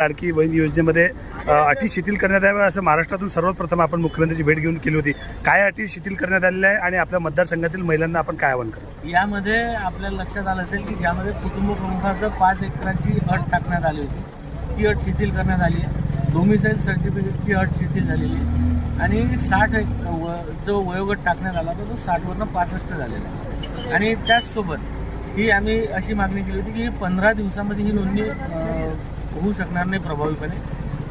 लाडकी बहीण योजनेमध्ये अटी शिथिल करण्यात याव्या असं महाराष्ट्रातून सर्वप्रथम आपण मुख्यमंत्र्यांची भेट घेऊन केली होती. काय अटी शिथिल करण्यात आलेल्या आहे आणि आपल्या मतदारसंघातील महिलांना आपण काय आवाहन करू यामध्ये आपल्याला लक्षात आलं असेल की ज्यामध्ये कुटुंब प्रमुखाचं पाच एकराची अट टाकण्यात आली होती. ती अट शिथिल करण्यात आली आहे. डोमिसाईल सर्टिफिकेटची अट शिथिल झालेली आहे. आणि साठ एक व जो वयोगट टाकण्यात आला होता तो साठवरनं पासष्ट झालेला आहे. आणि त्याचसोबत ही आम्ही अशी मागणी केली होती की ही पंधरा दिवसामध्ये ही नोंदणी होऊ शकणार नाही प्रभावीपणे.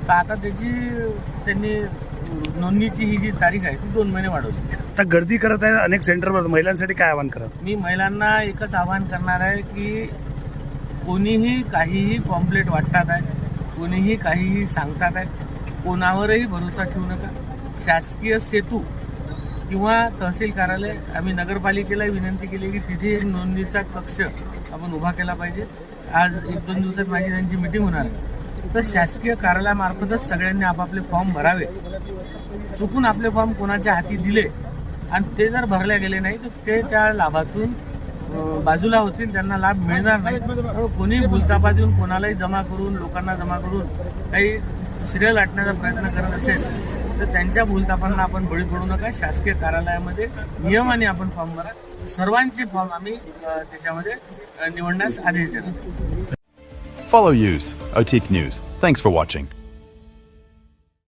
तर आता त्याची त्यांनी नोंदणीची ही जी तारीख आहे ती दोन महिने वाढवली. आता गर्दी करत आहे अनेक सेंटरवर महिलांसाठी काय आवाहन करा मी महिलांना एकच आवाहन करणार आहे की कोणीही काहीही पॉम्पलेट वाटतात आहेत कोणीही काहीही सांगतात आहेत कोणावरही भरोसा ठेवू नका. शासकीय सेतू किंवा तहसील कार्यालय आम्ही नगरपालिकेला विनंती केली की तिथे एक नोंदणीचा कक्ष आपण उभा केला पाहिजे. आज एक दोन दिवसात माझी त्यांची मिटिंग होणार आहे. तर शासकीय कार्यालयामार्फतच सगळ्यांनी आपापले फॉर्म भरावे. चुकून आपले फॉर्म कोणाच्या हाती दिले आणि ते जर भरले गेले नाही तर ते त्या लाभातून बाजूला होतील त्यांना लाभ मिळणार नाही. कोणी कोणीही भूलतापा देऊन कोणालाही जमा करून लोकांना जमा करून काही सिरियल आटण्याचा प्रयत्न करत असेल तर त्यांच्या भूलतापांना आपण बळी पडू नका शासकीय कार्यालयामध्ये नियमाने आपण फॉर्म भरा सर्वांचे फॉर्म आम्ही त्याच्यामध्ये निवडण्यास आदेश देणार Follow Use, OTIC News. Thanks for watching.